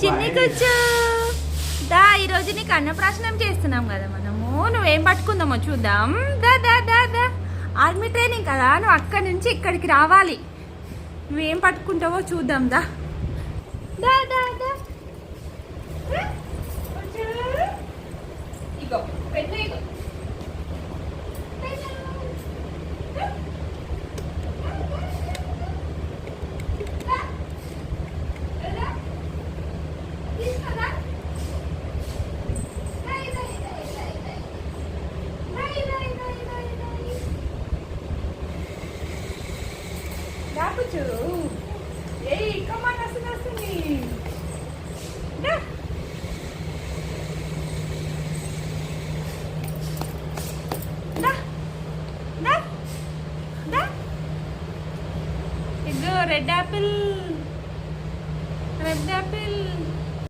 చిన్ని కూర్చో దా ఈరోజు నీకు అన్నప్రాశనం చేస్తున్నాం కదా మనము. నువ్వేం పట్టుకుందామో చూద్దాం. దా దా దా దా. ఆర్మీ ట్రైనింగ్ కదా నువ్వు అక్కడి నుంచి ఇక్కడికి రావాలి. నువ్వేం పట్టుకుంటావో చూద్దాం దా. దా దా దా. ఇగో పెట్టు ఇగో. Kapuchu. Yay, hey on, nasa nasa ni. Dah. Dah. Dah. Dah. Igo, red apple. Red apple.